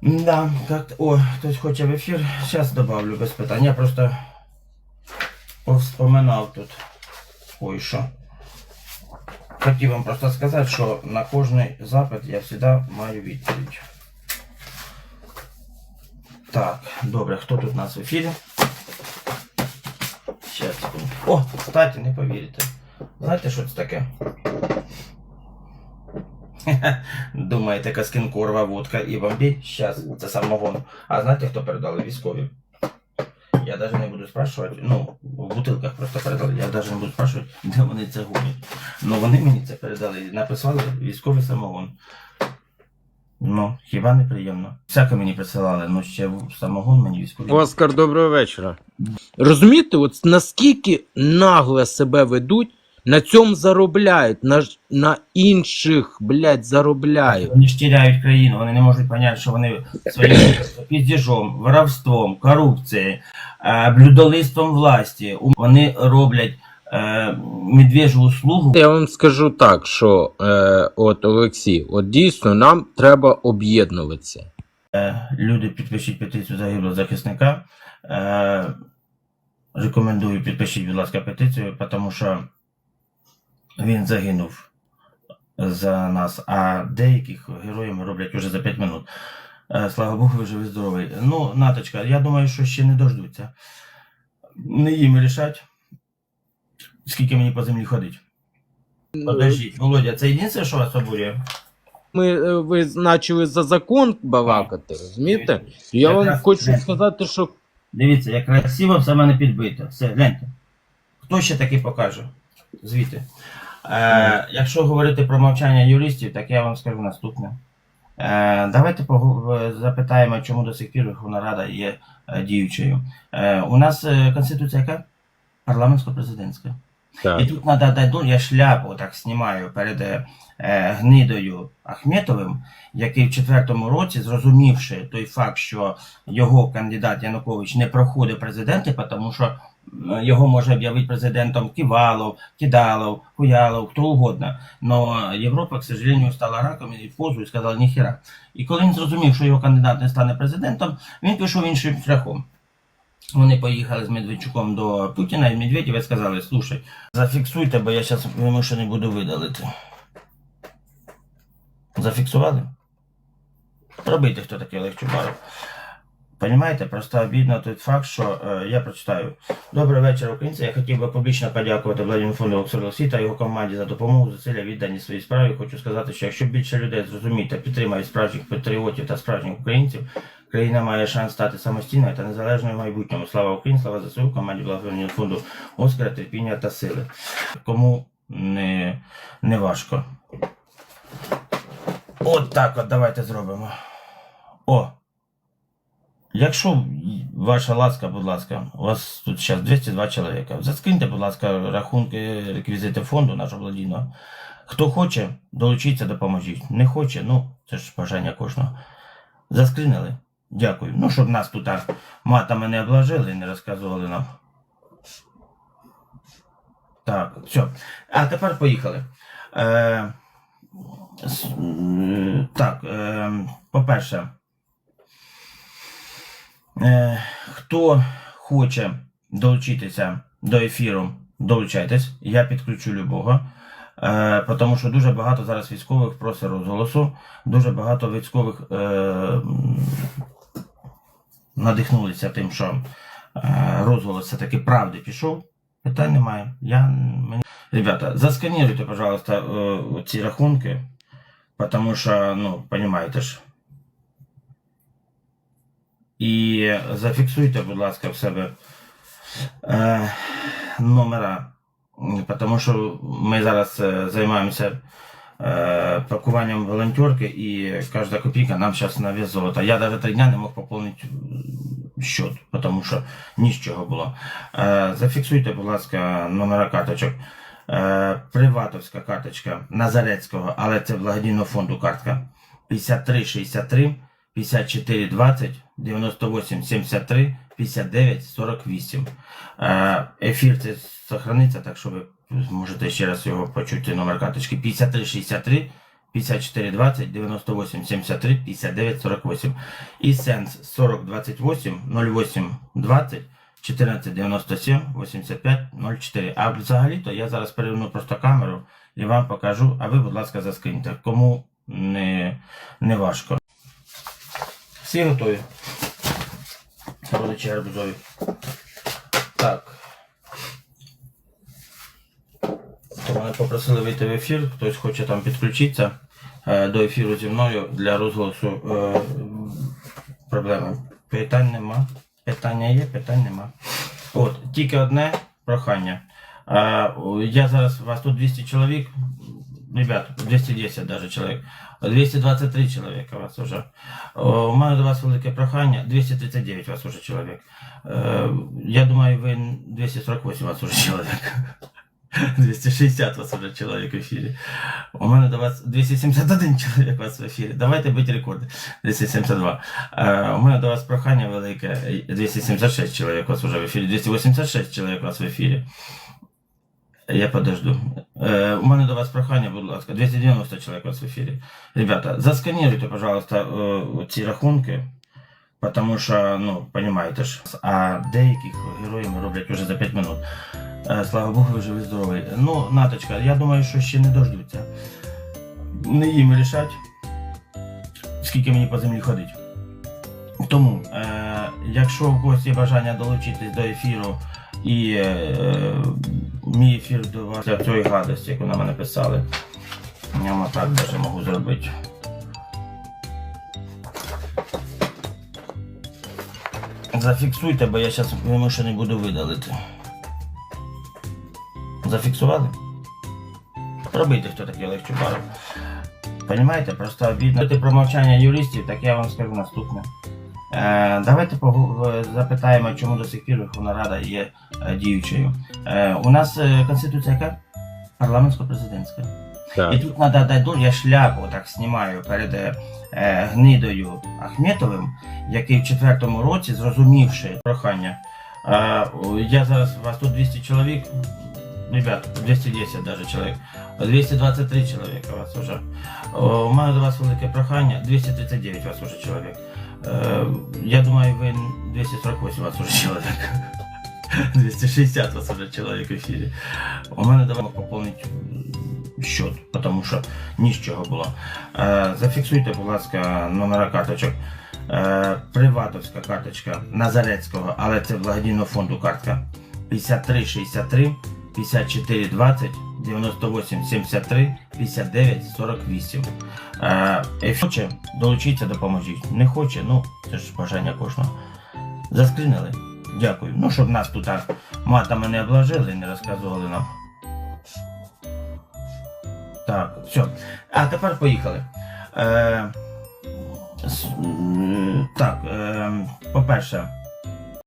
Да, как О, хтось хоче в ефір. Зараз добавлю без питань. Я просто повспоминав тут кое-що. Хотів вам просто сказати, що на кожний запит я завжди маю відповідь. Так, добре, хто тут у нас в ефірі? Щас, секунду. О, кстати, не повірите. Знаєте, що це таке? Думаєте, Каскінкорова, водка і бомбі? Щас, це самогон. А знаєте, хто передали військові? Я навіть не буду спрашувати, ну, в бутилках просто передали, я навіть не буду спрашувати, де вони це гонять. Ну вони мені це передали, написали військовий самогон. Ну, хіба не приємно. Всяке мені присилали, ну ще самогон мені військовий. Оскар, доброго вечора. Розумієте, от наскільки нагло себе ведуть, на цьому заробляють, на, ж- на інших, блядь, заробляють. Вони ж тіряють країну, вони не можуть зрозуміти, що вони своїм піздіжом, воровством, корупцією, е, власті. у- Вони роблять е, медвежу услугу. Я вам скажу так, що е, от Олексій, от дійсно нам треба об'єднуватися. Е, Люди підпишіть петицію загиблого захисника. Е, Рекомендую підпишіть, будь ласка, петицію, тому що він загинув за нас, а деяких героями роблять уже за 5 минут. Е, Слава Богу, ви живий здоровий. Ну, Наточка, я думаю, що ще не дождуться. Не їм рішать, скільки мені по землі ходить. Подождіть, Володя, це єдине, що вас обурює? Ми, е, ви почали за закон балакати, розумієте? Я вам Якраз хочу сказати, що Дивіться, як красиво все мене підбито. Все, гляньте. Хто ще таки покаже? Звідти. Е, якщо говорити про мовчання юристів, так я вам скажу наступне. Е, давайте запитаємо, чому до сих пір Верховна Рада є е, діючою. Е, у нас е, конституція яка? Парламентсько-президентська. І тут треба дати, ну, я шляпу так знімаю перед е, е, гнидою Ахметовим, який в четвертому році, зрозумівши той факт, що його кандидат Янукович не проходить президенти, тому що його може об'явити президентом Ківалов, Кидалов, Хуялов, хто угодно. Но Європа, к сожалению, стала раком і позу і сказала ніхіра. І коли він зрозумів, що його кандидат не стане президентом, він пішов іншим шляхом. Вони поїхали з Медведчуком до Путіна, і Медведєв і сказали, слушай, зафіксуйте, бо я зараз вимушений буду видалити. Зафіксували? Пробийте, хто такий Олег Чубаров. Понимаєте, просто обідно той факт, що е, я прочитаю. Добрий вечір, українці. Я хотів би публічно подякувати Владимиру фонду Оксфорд та його команді за допомогу, зусилля віддані своїй справі. Хочу сказати, що якщо більше людей зрозуміють та підтримають справжніх патріотів та справжніх українців, країна має шанс стати самостійною та незалежною в майбутньому. Слава Україні, слава ЗСУ, команді Благодійного фонду Оскара, терпіння та сили. Кому не, не важко. От так от давайте зробимо. О! Якщо ваша ласка, будь ласка, у вас тут зараз 202 чоловіка. Заскиньте, будь ласка, рахунки, реквізити фонду нашого благодійного. Хто хоче, долучіться, допоможіть. Не хоче, ну, це ж бажання кожного. Заскринили. Дякую. Ну, щоб нас тут матами не обложили і не розказували нам. Так, все. А тепер поїхали. Е, м, так, е, по-перше, е, хто хоче долучитися до ефіру, долучайтесь. Я підключу любого. Е, тому що дуже багато зараз військових просить розголосу. Дуже багато військових е, надихнулися тим, що е, розголос все-таки правди пішов. Питань немає. Я, мені... Ребята, засканируйте, пожалуйста, е, ці рахунки, потому що, ну, понимаете ж. І зафіксуйте, будь ласка, в себе е, номера, тому що ми зараз е, займаємося е, пакуванням волонтерки, і кожна копійка нам зараз на. Я навіть три дня не мог поповнити счет, тому що ні з чого було. Е, зафіксуйте, будь ласка, номера карточок. Е, Приватовська карточка Назарецького, але це благодійного фонду картка 5363 54 20 98 73 59 48. Е, Ефір це сохраниться, так що ви можете ще раз його почути номер карточки 53 63 54 20 98 73 59 48 і Сенс 40 28 08 20 14 97 85 04. А взагалі-то я зараз переверну просто камеру і вам покажу, а ви, будь ласка, заскріньте. Кому не, не важко. Всі готові. Родичі гарбузові. Так. То Мене попросили вийти в ефір, хтось хоче там підключитися е, до ефіру зі мною для розголосу е, проблеми. Питань нема. Питання є, питань нема. От, тільки одне прохання. Е, я зараз, у вас тут 200 чоловік, ребят, 210 даже чоловік. 223 чоловіка у вас вже. О, У мене до вас велике прохання. 239 у вас уже чоловік. Е, я думаю, ви 248 у вас уже чоловік. 260 у вас уже чоловік в ефірі. У мене до вас 271 чоловік у вас в ефірі. Давайте бити рекорди. 272. Е, у мене до вас прохання велике. 276 чоловік у вас вже в ефірі. 286 чоловік у вас в ефірі. Я подожду. Е, у мене до вас прохання, будь ласка, 290 чоловік у вас в ефірі. Ребята, засканируйте, пожалуйста, е, ці рахунки. Потому що, ну, понимаєте ж, а деяких героїв роблять уже за 5 минут. Е, Слава Богу, ви живі здоровий. Ну, Наточка, я думаю, що ще не дождуться. Не їм рішать, скільки мені по землі ходить. Тому, е, якщо у когось є бажання долучитись до ефіру і е, мій ефір до вас для цієї гадості, яку на мене писали, я вам так даже можу зробити. Зафіксуйте, бо я зараз вимушений буду видалити. Зафіксували? Робити, хто такий Олег Чубаров. Понимаєте, просто обідно про мовчання юристів, так я вам скажу наступне. Е, давайте запитаємо, чому до сих пір Верховна Рада є е, діючою. Е, у нас конституція яка? Парламентсько-президентська. І тут треба дати я шляпу так знімаю перед е, гнидою Ахметовим, який в четвертому році, зрозумівши прохання. Е, я зараз у вас тут 200 чоловік, ребят, 210 даже чоловік, 223 чоловіка у вас вже. У мене до вас велике прохання, 239 у вас вже чоловік. Е, я думаю, ви 248 у вас вже чоловік. 260 вас вже чоловік в ефірі. У мене давай поповнити счет, тому що ні з чого було. Е, зафіксуйте, будь ласка, номера карточок. Е, Приватовська карточка Назарецького, але це благодійного фонду картка 5363 54 20 98 73 59 48. Е, якщо хоче, долучіться, допоможіть. Не хоче, ну це ж бажання кожного. Заскрінили. Дякую. Ну, щоб нас тут матами не обложили і не розказували нам. Так, все. А тепер поїхали. Е, так, е, по-перше,